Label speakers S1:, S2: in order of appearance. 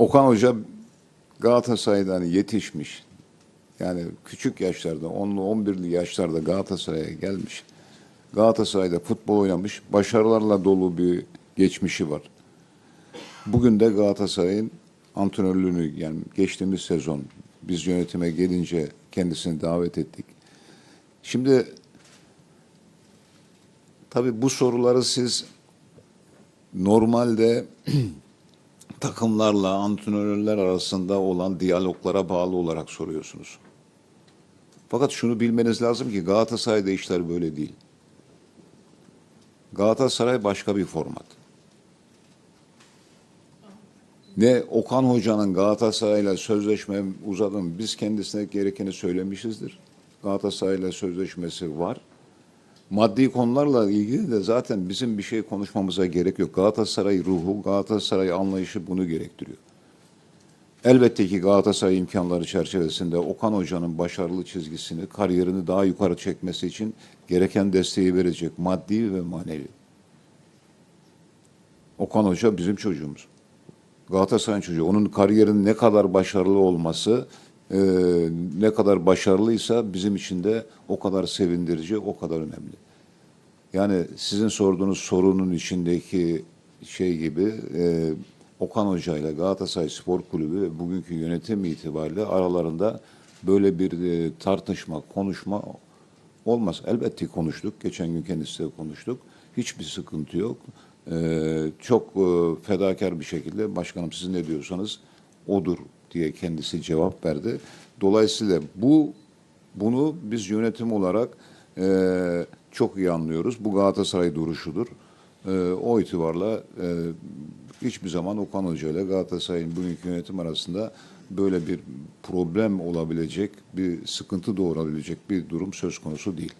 S1: Okan Hoca Galatasaray'dan yetişmiş. Yani küçük yaşlarda, 10'lu 11'li yaşlarda Galatasaray'a gelmiş. Galatasaray'da futbol oynamış. Başarılarla dolu bir geçmişi var. Bugün de Galatasaray'ın antrenörlüğünü yani geçtiğimiz sezon biz yönetime gelince kendisini davet ettik. Şimdi tabii bu soruları siz normalde takımlarla antrenörler arasında olan diyaloglara bağlı olarak soruyorsunuz. Fakat şunu bilmeniz lazım ki Galatasaray'da işler böyle değil. Galatasaray başka bir format. Ne Okan Hoca'nın Galatasaray'la sözleşme uzadım. Biz kendisine gerekeni söylemişizdir. Galatasaray'la sözleşmesi var. Maddi konularla ilgili de zaten bizim bir şey konuşmamıza gerek yok. Galatasaray ruhu, Galatasaray anlayışı bunu gerektiriyor. Elbette ki Galatasaray imkanları çerçevesinde Okan Hoca'nın başarılı çizgisini, kariyerini daha yukarı çekmesi için gereken desteği verecek maddi ve manevi. Okan Hoca bizim çocuğumuz. Galatasaray'ın çocuğu. Onun kariyerinin ne kadar başarılı olması, e, ne kadar başarılıysa bizim için de o kadar sevindirici, o kadar önemli. Yani sizin sorduğunuz sorunun içindeki şey gibi e, Okan Hoca ile Galatasaray Spor Kulübü bugünkü yönetim itibariyle aralarında böyle bir e, tartışma, konuşma olmaz. Elbette konuştuk. Geçen gün kendisiyle konuştuk. Hiçbir sıkıntı yok. Ee, çok e, fedakar bir şekilde başkanım siz ne diyorsanız odur diye kendisi cevap verdi. Dolayısıyla bu bunu biz yönetim olarak e, çok iyi anlıyoruz. Bu Galatasaray duruşudur. E, o itibarla e, hiçbir zaman Okan Hoca ile Galatasaray'ın bugünkü yönetim arasında böyle bir problem olabilecek, bir sıkıntı doğurabilecek bir durum söz konusu değil.